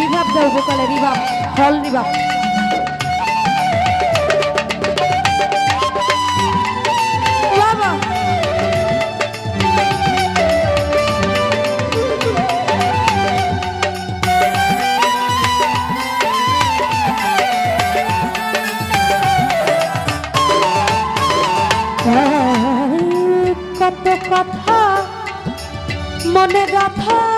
রিভাব দেব কালে রিভাব ফল রিভাব। কত কথা মনে গাথা